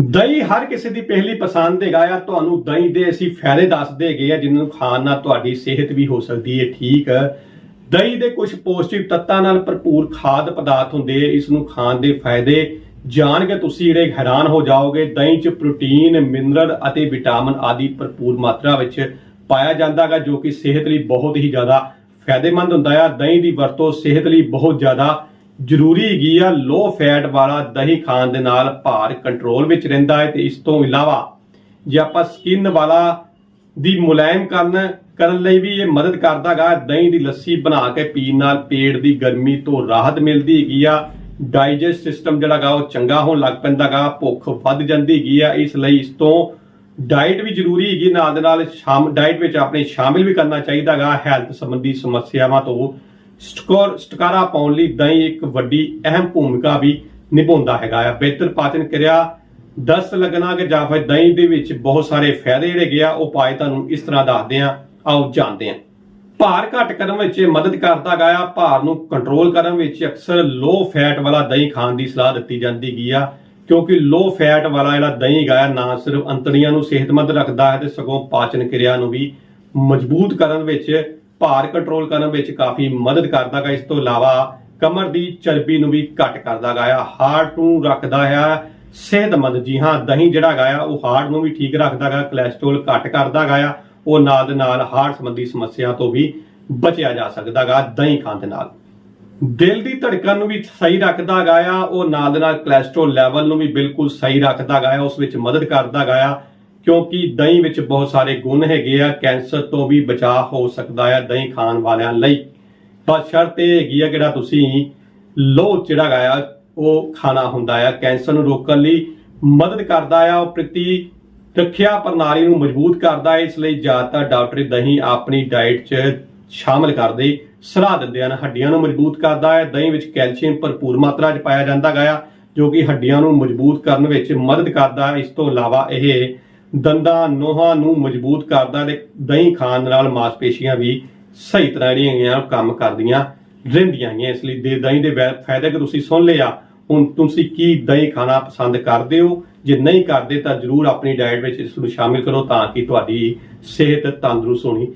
ਦਹੀਂ ਹਰ ਕਿਸੇ ਦੀ ਪਹਿਲੀ ਪਸੰਦ ਹੈਗਾ ਆ, ਤੁਹਾਨੂੰ ਦਹੀਂ ਦੇ ਅਸੀਂ ਫਾਇਦੇ ਦੱਸਦੇ ਹੈਗੇ ਆ ਜਿਨ੍ਹਾਂ ਨੂੰ ਖਾਣ ਨਾਲ ਤੁਹਾਡੀ ਸਿਹਤ ਵੀ ਹੋ ਸਕਦੀ ਹੈ, ਠੀਕ ਦਹੀਂ ਦੇ ਕੁਝ ਪੌਸ਼ਟਿਕ ਤੱਤਾਂ ਨਾਲ ਭਰਪੂਰ ਖਾਦ ਪਦਾਰਥ ਹੁੰਦੇ ਆ, ਇਸ ਨੂੰ ਖਾਣ ਦੇ ਫਾਇਦੇ ਜਾਣ ਕੇ ਤੁਸੀਂ, ਜਿਹੜੇ ਹੈਰਾਨ ਹੋ ਜਾਓਗੇ। ਦਹੀਂ 'ਚ ਪ੍ਰੋਟੀਨ, ਮਿਨਰਲ ਅਤੇ ਵਿਟਾਮਿਨ ਆਦਿ ਭਰਪੂਰ ਮਾਤਰਾ ਵਿੱਚ ਪਾਇਆ ਜਾਂਦਾ ਹੈਗਾ, ਜੋ ਕਿ ਸਿਹਤ ਲਈ ਬਹੁਤ ਹੀ ਜ਼ਿਆਦਾ ਫਾਇਦੇਮੰਦ ਹੁੰਦਾ ਆ। ਦਹੀਂ ਦੀ ਵਰਤੋਂ ਸਿਹਤ ਲਈ ਬਹੁਤ ਜ਼ਿਆਦਾ ਜ਼ਰੂਰੀ ਹੈਗੀ ਆ ਲੋ ਫੈਟ ਵਾਲਾ ਦਹੀਂ ਖਾਣ ਦੇ ਨਾਲ ਭਾਰ ਕੰਟਰੋਲ ਵਿੱਚ ਰਹਿੰਦਾ ਹੈ ਤੇ ਇਸ ਤੋਂ ਇਲਾਵਾ ਜੇ ਆਪਾਂ ਸਕਿਨ ਵਾਲਾ ਦੀ ਮੁਲਾਇਮ ਕਰਨ ਕਰਨ ਲਈ ਵੀ ਇਹ ਮਦਦ ਕਰਦਾਗਾ, ਦਹੀਂ ਦੀ ਲੱਸੀ ਬਣਾ ਕੇ ਪੀਣ ਨਾਲ ਪੇਟ ਦੀ ਗਰਮੀ ਤੋਂ ਰਾਹਤ ਮਿਲਦੀ ਹੈਗੀ ਆ ਡਾਈਜੈਸਟ ਸਿਸਟਮ ਜਿਹੜਾਗਾ ਉਹ ਚੰਗਾ ਹੋਣ ਲੱਗ ਪੈਂਦਾਗਾ, ਭੁੱਖ ਵੱਧ ਜਾਂਦੀ ਹੈਗੀ ਆ, ਇਸ ਲਈ ਇਸ ਤੋਂ ਡਾਈਟ ਵੀ ਜ਼ਰੂਰੀ ਹੈਗੀ, ਨਾਲ ਦੇ ਨਾਲ ਸ਼ਾਮ ਡਾਈਟ ਵਿੱਚ ਆਪਣੇ ਸ਼ਾਮਿਲ ਵੀ ਕਰਨਾ ਚਾਹੀਦਾਗਾ ਹੈਲਥ ਸੰਬੰਧੀ ਸਮੱਸਿਆਵਾਂ ਤੋਂ ਸਟਕੋਰ ਸਟਕਾਰਾ ਪਾਉਣ ਲਈ ਦਹੀਂ ਇੱਕ ਵੱਡੀ ਅਹਿਮ ਭੂਮਿਕਾ ਵੀ ਨਿਭਾਉਂਦਾ ਹੈਗਾ ਆ। ਬਿਹਤਰ ਪਾਚਨ ਕਿਰਿਆ ਦਸਤ ਲੱਗਣਾ ਕਿ ਜਾਂ ਫਿਰ ਦਹੀਂ ਦੇ ਵਿੱਚ ਬਹੁਤ ਸਾਰੇ ਫਾਇਦੇ ਜਿਹੜੇ ਗਿਆ ਉਹ ਪਾਏ ਤੁਹਾਨੂੰ ਇਸ ਤਰ੍ਹਾਂ ਦੱਸਦੇ ਆ। ਆਓ ਜਾਣਦੇ ਆ। ਭਾਰ ਘੱਟ ਕਰਨ ਵਿੱਚ ਮਦਦ ਕਰਦਾ ਗਿਆ ਭਾਰ ਨੂੰ ਕੰਟਰੋਲ ਕਰਨ ਵਿੱਚ ਅਕਸਰ ਲੋ ਫੈਟ ਵਾਲਾ ਦਹੀਂ ਖਾਣ ਦੀ ਸਲਾਹ ਦਿੱਤੀ ਜਾਂਦੀ ਗਈ ਆ। ਕਿਉਂਕਿ ਲੋ ਫੈਟ ਵਾਲਾ ਜਿਹੜਾ ਦਹੀਂ ਗਿਆ ਨਾ ਸਿਰਫ ਅੰਤੜੀਆਂ ਨੂੰ ਸਿਹਤਮੰਦ ਰੱਖਦਾ ਹੈ ਤੇ ਸਗੋਂ ਪਾਚਨ ਕਿਰਿਆ ਨੂੰ ਵੀ ਮਜ਼ਬੂਤ ਕਰਨ ਵਿੱਚ ਭਾਰ ਕੰਟਰੋਲ ਕਰਨ ਵਿੱਚ ਕਾਫੀ ਮਦਦ ਕਰਦਾ ਗਾ। ਇਸ ਤੋਂ ਇਲਾਵਾ ਕਮਰ ਦੀ ਚਰਬੀ ਨੂੰ ਵੀ ਘੱਟ ਕਰਦਾ ਗਾ ਹਾਰਟ ਨੂੰ ਰੱਖਦਾ ਹੈ ਸਿਹਤਮੰਦ। ਜੀ ਹਾਂ, ਦਹੀਂ ਜਿਹੜਾ ਗਾ ਆ, ਉਹ ਹਾਰਟ ਨੂੰ ਵੀ ਠੀਕ ਰੱਖਦਾ ਗਾ ਕੋਲੇਸਟ੍ਰੋਲ ਘੱਟ ਕਰਦਾ ਗਾ ਉਹ ਨਾਲ ਦੇ ਨਾਲ ਹਾਰਟ ਸੰਬੰਧੀ ਸਮੱਸਿਆ ਤੋਂ ਵੀ ਬਚਿਆ ਜਾ ਸਕਦਾ ਗਾ ਦਹੀਂ ਖਾਣ ਦੇ ਨਾਲ। ਦਿਲ ਦੀ ਧੜਕਣ ਨੂੰ ਵੀ ਸਹੀ ਰੱਖਦਾ ਗਾ ਆ। ਉਹ ਨਾਲ ਦੇ ਨਾਲ ਕੋਲੇਸਟ੍ਰੋਲ ਲੈਵਲ ਨੂੰ ਵੀ ਬਿਲਕੁਲ ਸਹੀ ਰੱਖਦਾ ਗਾਇਆ ਉਸ ਵਿੱਚ ਮਦਦ ਕਰਦਾ ਗਾਇਆ ਕਿਉਂਕਿ ਦਹੀਂ ਵਿੱਚ ਬਹੁਤ ਸਾਰੇ ਗੁਣ ਹੈਗੇ ਆ, ਕੈਂਸਰ ਤੋਂ ਵੀ ਬਚਾਅ ਹੋ ਸਕਦਾ ਆ ਦਹੀਂ ਖਾਣ ਵਾਲਿਆਂ ਲਈ। ਪਰ ਸ਼ਰਤ ਇਹ ਹੈਗੀ ਆ ਜਿਹੜਾ ਤੁਸੀਂ ਲੋਹ ਜਿਹੜਾ ਗਾ ਆ, ਉਹ ਖਾਣਾ ਹੁੰਦਾ ਆ। ਕੈਂਸਰ ਨੂੰ ਰੋਕਣ ਲਈ ਮਦਦ ਕਰਦਾ ਆ, ਉਹ ਪ੍ਰਤੀ ਰੱਖਿਆ ਪ੍ਰਣਾਲੀ ਨੂੰ ਮਜ਼ਬੂਤ ਕਰਦਾ ਹੈ ਇਸ ਲਈ ਜ਼ਿਆਦਾਤਰ ਡਾਕਟਰ ਦਹੀਂ ਆਪਣੀ ਡਾਈਟ 'ਚ ਸ਼ਾਮਲ ਕਰਦੇ, ਸਲਾਹ ਦਿੰਦੇ ਹਨ। ਹੱਡੀਆਂ ਨੂੰ ਮਜ਼ਬੂਤ ਕਰਦਾ ਹੈ ਦਹੀਂ ਵਿੱਚ ਕੈਲਸ਼ੀਅਮ ਭਰਪੂਰ ਮਾਤਰਾ 'ਚ ਪਾਇਆ ਜਾਂਦਾ ਗਿਆ ਜੋ ਕਿ ਹੱਡੀਆਂ ਨੂੰ ਮਜ਼ਬੂਤ ਕਰਨ ਵਿੱਚ ਮਦਦ ਕਰਦਾ ਹੈ ਇਸ ਤੋਂ ਇਲਾਵਾ ਇਹ ਦੰਦਾਂ ਨੋਹਾਂ ਨੂੰ ਮਜ਼ਬੂਤ ਕਰਦਾ ਤੇ ਦਹੀਂ ਖਾਣ ਨਾਲ ਮਾਸਪੇਸ਼ੀਆਂ ਵੀ ਸਹੀ ਤਰ੍ਹਾਂ ਜਿਹੜੀਆਂ ਹੈਗੀਆਂ ਕੰਮ ਕਰਦੀਆਂ ਰਹਿੰਦੀਆਂ ਹੈਗੀਆਂ ਇਸ ਲਈ ਦੇ ਦਹੀਂ ਦੇ ਫਾਇਦੇ ਕਿ ਤੁਸੀਂ ਸੁਣ ਲਿਆ, ਹੁਣ ਤੁਸੀਂ ਕੀ ਦਹੀਂ ਖਾਣਾ ਪਸੰਦ ਕਰਦੇ ਹੋ? ਜੇ ਨਹੀਂ ਕਰਦੇ ਤਾਂ ਜਰੂਰ ਆਪਣੀ ਡਾਈਟ ਵਿੱਚ ਇਸ ਨੂੰ ਸ਼ਾਮਿਲ ਕਰੋ ਤਾਂ ਕਿ ਤੁਹਾਡੀ ਸਿਹਤ ਤੰਦਰੁਸਤ ਹੋਣੀ